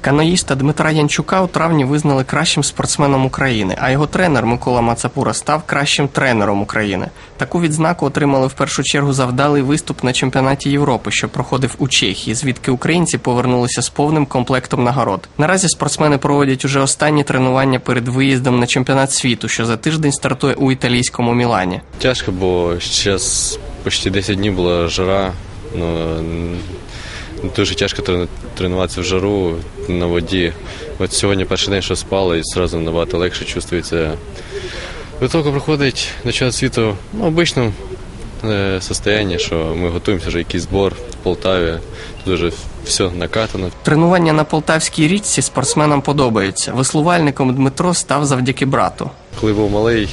Каноїста Дмитра Янчука у травні визнали кращим спортсменом України, а його тренер Микола Мацапура став кращим тренером України. Таку відзнаку отримали в першу чергу за вдалий виступ на чемпіонаті Європи, що проходив у Чехії, звідки українці повернулися з повним комплектом нагород. Наразі спортсмени проводять уже останні тренування перед виїздом на чемпіонат світу, що за тиждень стартує у італійському Мілані. Тяжко, бо зараз почти 10 днів була жара. Ну, дуже тяжко тренуватися в жару на воді. От сьогодні перший день, що спали, і одразу набагато легше чувствується. Витоку проходить на час світу ну, в обичному е, состоянні, що ми готуємося вже якийсь збор в Полтаві. Тут вже все накатано, Тренування на полтавській річці спортсменам подобається. Веслувальником Дмитро став завдяки брату. Коли був малий,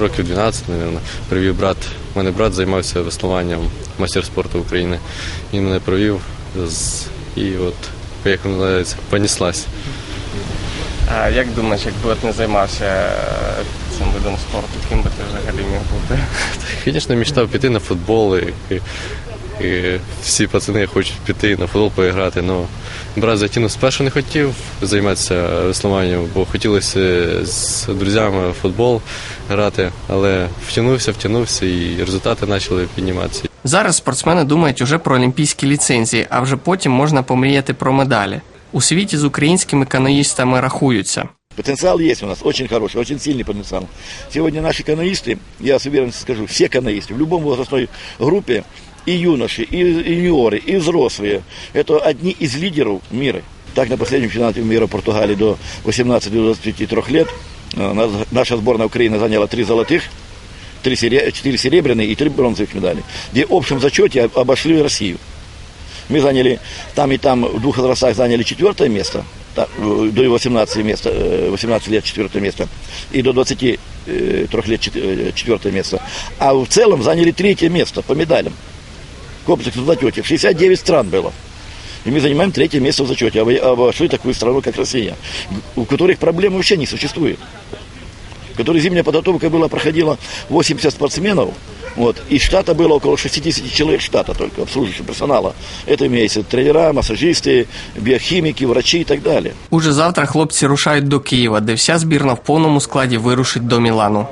років 12, мабуть, привів брат. У мене брат займався веслуванням майстер спорту України. Він мене провів. І от, як називається, поніслась. А як думаєш, якби от не займався е, цим видом спорту, ким би ти взагалі міг бути? Звісно, мечтав піти на футбол. І, і, і всі пацани хочуть піти на футбол поіграти. Ну, брат затягнув спершу не хотів займатися веслуванням, бо хотілося з друзями в футбол грати, але втягнувся, втягнувся і результати почали підніматися. Зараз спортсмени думають уже про олімпійські ліцензії, а вже потім можна помріяти про медалі. У світі з українськими каноїстами рахуються. Потенциал есть у нас, очень хороший, очень сильный потенциал. Сегодня наши каноисты, я с уверенностью скажу, все каноисты в любом возрастной группе, и юноши, и юниоры, и взрослые, это одни из лидеров мира. Так, на последнем чемпионате мира Португалии до 18-23 лет э, нас- наша сборная Украины заняла три золотых, Три сере- четыре серебряные и три бронзовых медали, где в общем зачете об- обошли Россию. Мы заняли там и там в двух возрастах заняли четвертое место, э, до 18, места, э, 18 лет четвертое место, и до 23 лет чет- э, четвертое место. А в целом заняли третье место по медалям. Комплекс в зачете. 69 стран было. И мы занимаем третье место в зачете. Обо- Обошли такую страну, как Россия, у которых проблем вообще не существует. В которой зимняя подготовка была, проходила 80 спортсменов, вот, из штата было около 60 человек штата только, обслуживающего персонала. Это имеется тренера, массажисты, биохимики, врачи и так далее. Уже завтра хлопці рушають до Києва, де вся збірна в повному складі вирушить до Мілану.